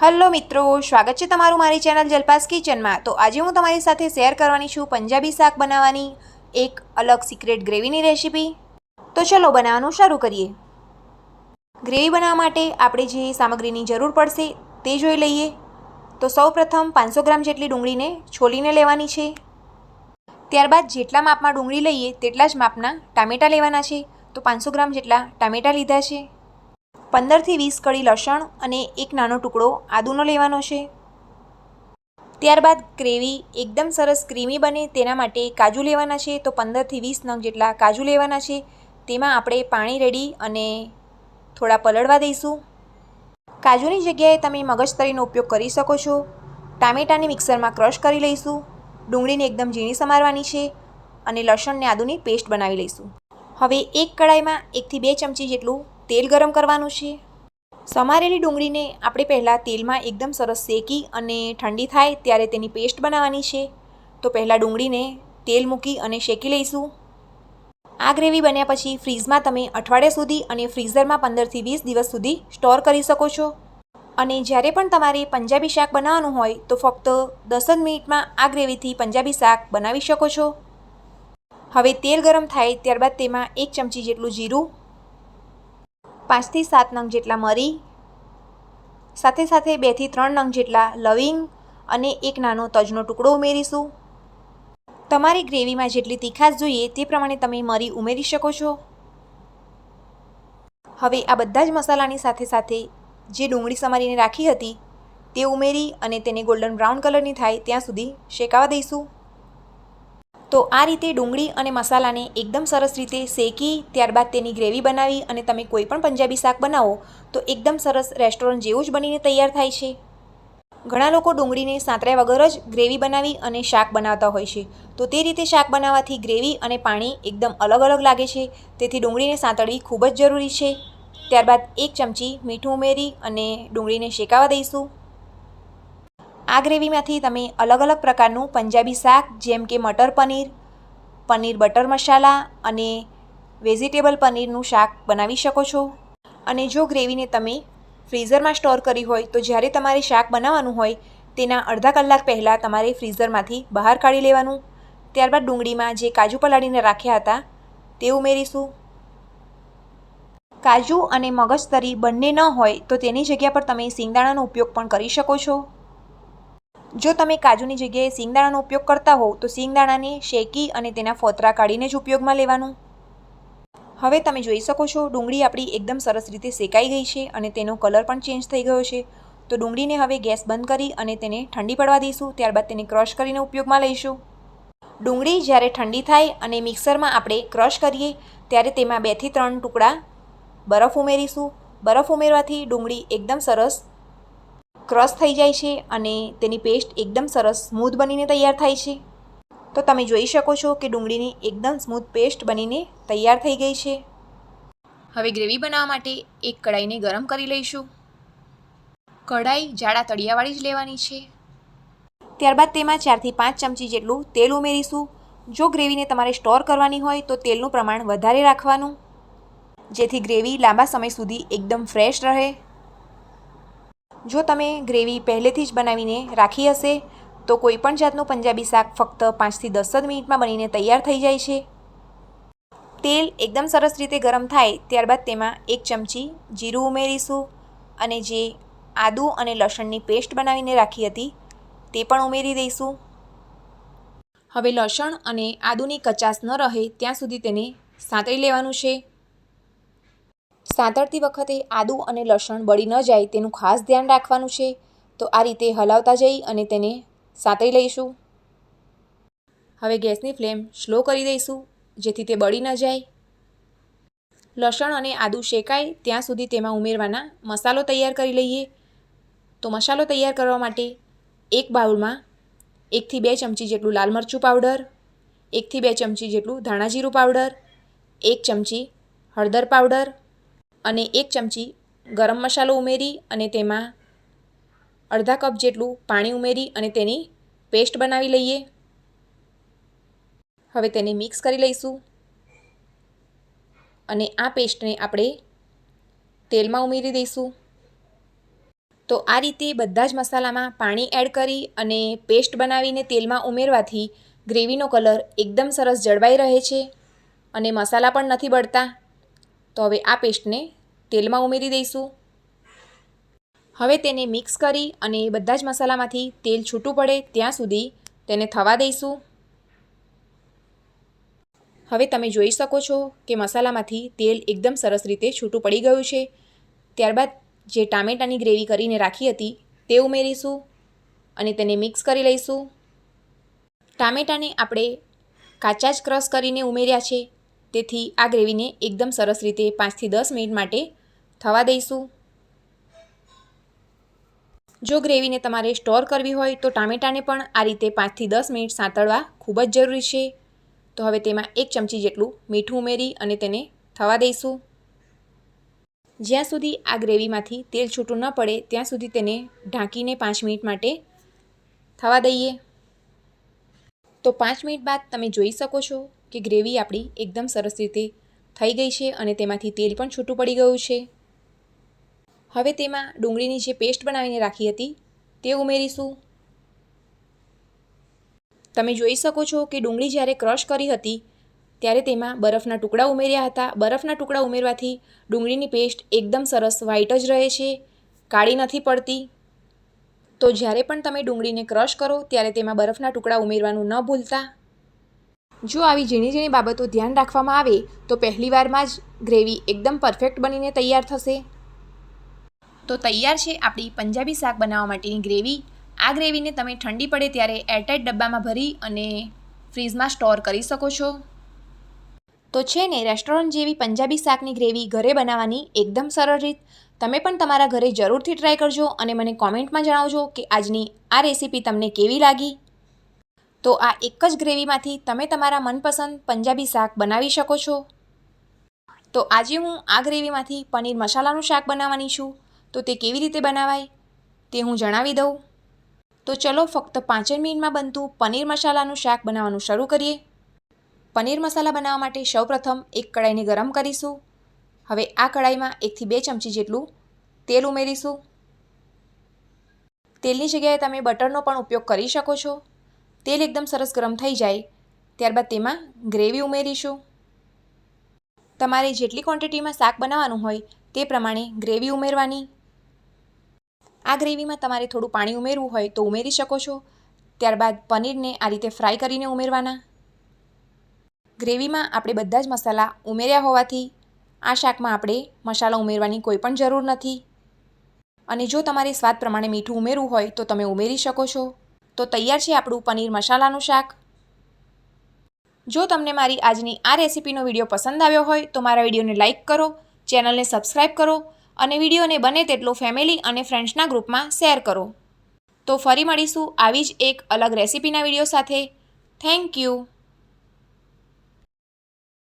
Hello મિત્રો, સ્વાગત છે તમારું મારી ચેનલ જલપાસ કિચનમાં. તો આજે હું તમારી સાથે શેર કરવાની છું પંજાબી શાક બનાવવાની એક અલગ સિક્રેટ ગ્રેવીની રેસીપી તો ચલો બનાવવાનું શરૂ કરીએ. ગ્રેવી બનાવવા માટે આપણે જે સામગ્રીની જરૂર પડશે તે જોઈ લઈએ. તો સૌ પ્રથમ પાંચસો ગ્રામ જેટલી ડુંગળીને છોલીને લેવાની છે. ત્યારબાદ જેટલા માપમાં ડુંગળી લઈએ તેટલા જ માપના ટામેટાં લેવાના છે. તો પાંચસો ગ્રામ જેટલા ટામેટાં લીધા છે. પંદરથી વીસ કળી લસણ અને એક નાનો ટુકડો આદુનો લેવાનો છે. ત્યારબાદ ગ્રેવી એકદમ સરસ ક્રીમી બને તેના માટે કાજુ લેવાના છે. તો પંદરથી વીસ નંગ જેટલા કાજુ લેવાના છે. તેમાં આપણે પાણી રેડી અને થોડા પલળવા દઈશું. કાજુની જગ્યાએ તમે મગજતરીનો ઉપયોગ કરી શકો છો. ટામેટાને મિક્સરમાં ક્રશ કરી લઈશું. ડુંગળીને એકદમ ઝીણી સમારવાની છે અને લસણને આદુની પેસ્ટ બનાવી લઈશું. હવે એક કડાઈમાં એકથી બે ચમચી જેટલું તેલ ગરમ કરવાનું છે? સમારેલી ડુંગળીને આપણે પહેલાં તેલમાં એકદમ સરસ શેકી અને ઠંડી થાય ત્યારે તેની પેસ્ટ બનાવવાની છે. તો પહેલાં ડુંગળીને તેલ મૂકી અને શેકી લઈશું. આ ગ્રેવી બન્યા પછી ફ્રીઝમાં તમે અઠવાડિયા સુધી અને ફ્રીઝરમાં પંદરથી વીસ દિવસ સુધી સ્ટોર કરી શકો છો. અને જ્યારે પણ તમારે પંજાબી શાક બનાવવાનું હોય તો ફક્ત દસ જ મિનિટમાં આ ગ્રેવીથી પંજાબી શાક બનાવી શકો છો. હવે તેલ ગરમ થાય ત્યારબાદ તેમાં એક ચમચી જેટલું જીરું પાંચથી સાત નંગ જેટલા મરી, સાથે સાથે બેથી ત્રણ નંગ જેટલા લવિંગ અને એક નાનો તજનો ટુકડો ઉમેરીશું. તમારી ગ્રેવીમાં જેટલી તીખાશ જોઈએ તે પ્રમાણે તમે મરી ઉમેરી શકો છો. હવે આ બધા જ મસાલાની સાથે સાથે જે ડુંગળી સમારીને રાખી હતી, તે ઉમેરી અને તેને ગોલ્ડન બ્રાઉન કલરની થાય ત્યાં સુધી શેકાવા દઈશું. તો આ રીતે ડુંગળી અને મસાલાને એકદમ સરસ રીતે શેકી, ત્યારબાદ તેની ગ્રેવી બનાવી અને તમે કોઈ પણ પંજાબી શાક બનાવો, તો એકદમ સરસ રેસ્ટોરન્ટ જેવું જ બનીને તૈયાર થાય છે. ઘણા લોકો ડુંગળીને સાંતર્યા વગર જ ગ્રેવી બનાવી અને શાક બનાવતા હોય છે. તો તે રીતે શાક બનાવવાથી ગ્રેવી અને પાણી એકદમ અલગ અલગ લાગે છે. તેથી ડુંગળીને સાંતળવી ખૂબ જ જરૂરી છે. ત્યારબાદ એક ચમચી મીઠું ઉમેરી અને ડુંગળીને શેકાવા દઈશું. આ ગ્રેવીમાંથી તમે અલગ અલગ પ્રકારનું પંજાબી શાક, જેમ કે મટર પનીર પનીર બટર મસાલા અને વેજીટેબલ પનીરનું શાક બનાવી શકો છો. અને જો ગ્રેવીને તમે ફ્રીઝરમાં સ્ટોર કરી હોય, તો જ્યારે તમારે શાક બનાવવાનું હોય, તેના અડધા કલાક પહેલાં તમારે ફ્રીઝરમાંથી બહાર કાઢી લેવાનું. ત્યારબાદ ડુંગળીમાં જે કાજુ પલાળીને રાખ્યા હતા, તે ઉમેરીશું. કાજુ અને મગજતરી બંને ન હોય, તો તેની જગ્યા પર તમે સિંગદાણાનો ઉપયોગ પણ કરી શકો છો. જો તમે કાજુની જગ્યાએ સિંગદાણાનો ઉપયોગ કરતા હોવ, તો સિંગદાણાને શેકી અને તેના ફોતરા કાઢીને જ ઉપયોગમાં લેવાનું. હવે તમે જોઈ શકો છો, ડુંગળી આપણી એકદમ સરસ રીતે શેકાઈ ગઈ છે અને તેનો કલર પણ ચેન્જ થઈ ગયો છે. તો ડુંગળીને હવે ગેસ બંધ કરી અને તેને ઠંડી પડવા દઈશું, ત્યારબાદ તેને ક્રશ કરીને ઉપયોગમાં લઈશું. ડુંગળી જ્યારે ઠંડી થાય અને મિક્સરમાં આપણે ક્રશ કરીએ, ત્યારે તેમાં બેથી ત્રણ ટુકડા બરફ ઉમેરીશું. બરફ ઉમેરવાથી ડુંગળી એકદમ સરસ ક્રશ થઈ જાય છે અને તેની પેસ્ટ એકદમ સરસ સ્મૂથ બનીને તૈયાર થાય છે. તો તમે જોઈ શકો છો કે ડુંગળીની એકદમ સ્મૂથ પેસ્ટ બનીને તૈયાર થઈ ગઈ છે. હવે ગ્રેવી બનાવવા માટે એક કઢાઈને ગરમ કરી લઈશું. કઢાઈ જાડા તળિયાવાળી જ લેવાની છે. ત્યારબાદ તેમાં ચારથી પાંચ ચમચી જેટલું તેલ ઉમેરીશું. જો ગ્રેવીને તમારે સ્ટોર કરવાની હોય તો તેલનું પ્રમાણ વધારે રાખવાનું. જેથી ગ્રેવી લાંબા સમય સુધી એકદમ ફ્રેશ રહે. જો તમે ગ્રેવી પહેલેથી જ બનાવીને રાખી હશે, તો કોઈ પણ જાતનું પંજાબી શાક ફક્ત પાંચથી દસ જ મિનિટમાં બનીને તૈયાર થઈ જાય છે. તેલ એકદમ સરસ રીતે ગરમ થાય ત્યારબાદ તેમાં એક ચમચી જીરું ઉમેરીશું અને જે આદુ અને લસણની પેસ્ટ બનાવીને રાખી હતી, તે પણ ઉમેરી દઈશું. હવે લસણ અને આદુની કચાશ ન રહે, ત્યાં સુધી તેને સાંતળી લેવાનું છે. સાંતળતી વખતે આદુ અને લસણ બળી ન જાય તેનું ખાસ ધ્યાન રાખવાનું છે. તો આ રીતે હલાવતા જઈ અને તેને સાંતળી લઈશું. હવે ગેસની ફ્લેમ સ્લો કરી દઈશું, જેથી તે બળી ન જાય. લસણ અને આદુ શેકાય ત્યાં સુધી તેમાં ઉમેરવાના મસાલો તૈયાર કરી લઈએ. તો મસાલો તૈયાર કરવા માટે એક બાઉલમાં એકથી બે ચમચી જેટલું લાલ મરચું પાવડર, એકથી બે ચમચી જેટલું ધાણા જીરું પાવડર, એક ચમચી હળદર પાવડર અને એક ચમચી ગરમ મસાલો ઉમેરી અને તેમાં અડધા કપ જેટલું પાણી ઉમેરી અને તેની પેસ્ટ બનાવી લઈએ. હવે તેને મિક્સ કરી લઈશું. અને આ પેસ્ટને આપણે તેલમાં ઉમેરી દઈશું. તો આ રીતે બધા જ મસાલામાં પાણી એડ કરી અને પેસ્ટ બનાવીને તેલમાં ઉમેરવાથી ગ્રેવીનો કલર એકદમ સરસ જળવાઈ રહે છે અને મસાલા પણ નથી બળતા. તો હવે આ પેસ્ટને તેલમાં ઉમેરી દઈશું. હવે તેને મિક્સ કરી અને બધા જ મસાલામાંથી તેલ છૂટું પડે ત્યાં સુધી તેને થવા દઈશું. હવે તમે જોઈ શકો છો કે મસાલામાંથી તેલ એકદમ સરસ રીતે છૂટું પડી ગયું છે. ત્યારબાદ જે ટામેટાની ગ્રેવી કરીને રાખી હતી તે ઉમેરીશું અને તેને મિક્સ કરી લઈશું. ટામેટાને આપણે કાચા જ ક્રશ કરીને ઉમેર્યા છે. તેથી આ ગ્રેવીને એકદમ સરસ રીતે પાંચથી દસ મિનિટ માટે થવા દઈશું. જો ગ્રેવીને તમારે સ્ટોર કરવી હોય તો ટામેટાને પણ આ રીતે પાંચથી દસ મિનિટ સાંતળવા ખૂબ જ જરૂરી છે. તો હવે તેમાં એક ચમચી જેટલું મીઠું ઉમેરી અને તેને થવા દઈશું. જ્યાં સુધી આ ગ્રેવીમાંથી તેલ છૂટું ન પડે, ત્યાં સુધી તેને ઢાંકીને પાંચ મિનિટ માટે થવા દઈએ. તો પાંચ મિનિટ બાદ તમે જોઈ શકો છો કે ગ્રેવી આપણી એકદમ સરસ રીતે થઈ ગઈ છે અને તેમાંથી તેલ પણ છૂટું પડી ગયું છે. હવે તેમાં ડુંગળીની જે પેસ્ટ બનાવીને રાખી હતી, તે ઉમેરીશું. તમે જોઈ શકો છો કે ડુંગળી જ્યારે ક્રશ કરી હતી, ત્યારે તેમાં બરફના ટુકડા ઉમેર્યા હતા. બરફના ટુકડા ઉમેરવાથી ડુંગળીની પેસ્ટ એકદમ સરસ વ્હાઈટ જ રહે છે, કાળી નથી પડતી. તો જ્યારે પણ તમે ડુંગળીને ક્રશ કરો, ત્યારે તેમાં બરફના ટુકડા ઉમેરવાનું ન ભૂલતા. જો આવી ઝીણી ઝીણી બાબતો ધ્યાન રાખવામાં આવે, તો પહેલીવારમાં જ ગ્રેવી એકદમ પરફેક્ટ બનીને તૈયાર થશે. તો તૈયાર છે આપણી પંજાબી શાક બનાવવા માટેની ગ્રેવી. આ ગ્રેવીને તમે ઠંડી પડે ત્યારે એરટાઇટ ડબ્બામાં ભરી અને ફ્રીઝમાં સ્ટોર કરી શકો છો. તો છે ને, રેસ્ટોરન્ટ જેવી પંજાબી શાકની ગ્રેવી ઘરે બનાવવાની એકદમ સરળ રીત. તમે પણ તમારા ઘરે જરૂરથી ટ્રાય કરજો અને મને કોમેન્ટમાં જણાવજો કે આજની આ રેસીપી તમને કેવી લાગી. તો આ એક જ ગ્રેવીમાંથી તમે તમારા મનપસંદ પંજાબી શાક બનાવી શકો છો. તો આજે હું આ ગ્રેવીમાંથી પનીર મસાલાનું શાક બનાવવાની છું. તો તે કેવી રીતે બનાવાય તે હું જણાવી દઉં. તો ચલો ફક્ત પાંચ મિનિટમાં બનતું પનીર મસાલાનું શાક બનાવવાનું શરૂ કરીએ. પનીર મસાલા બનાવવા માટે સૌપ્રથમ એક કડાઈને ગરમ કરીશું. હવે આ કડાઈમાં એકથી બે ચમચી જેટલું તેલ ઉમેરીશું. તેલની જગ્યાએ તમે બટરનો પણ ઉપયોગ કરી શકો છો. તેલ એકદમ સરસ ગરમ થઈ જાય. ત્યારબાદ તેમાં ગ્રેવી ઉમેરીશું. તમારે જેટલી ક્વોન્ટિટીમાં શાક બનાવવાનું હોય તે પ્રમાણે ગ્રેવી ઉમેરવાની. આ ગ્રેવીમાં તમારે થોડું પાણી ઉમેરવું હોય તો ઉમેરી શકો છો. ત્યારબાદ પનીરને આ રીતે ફ્રાય કરીને ઉમેરવાના. ગ્રેવીમાં આપણે બધા જ મસાલા ઉમેર્યા હોવાથી આ શાકમાં આપણે મસાલા ઉમેરવાની કોઈ પણ જરૂર નથી. અને જો તમારે સ્વાદ પ્રમાણે મીઠું ઉમેરવું હોય તો તમે ઉમેરી શકો છો. તો તૈયાર છે આપણું પનીર મસાલાનું શાક. જો તમને મારી આજની આ રેસીપીનો વીડિયો પસંદ આવ્યો હોય તો મારા વિડીયોને લાઇક કરો, ચેનલને સબસ્ક્રાઈબ કરો અને વિડીયોને બને તેટલો ફેમિલી અને ફ્રેન્ડ્સના ગ્રુપમાં શેર કરો. તો ફરી મળીશું આવી જ એક અલગ રેસીપીના વીડિયો સાથે. Thank you.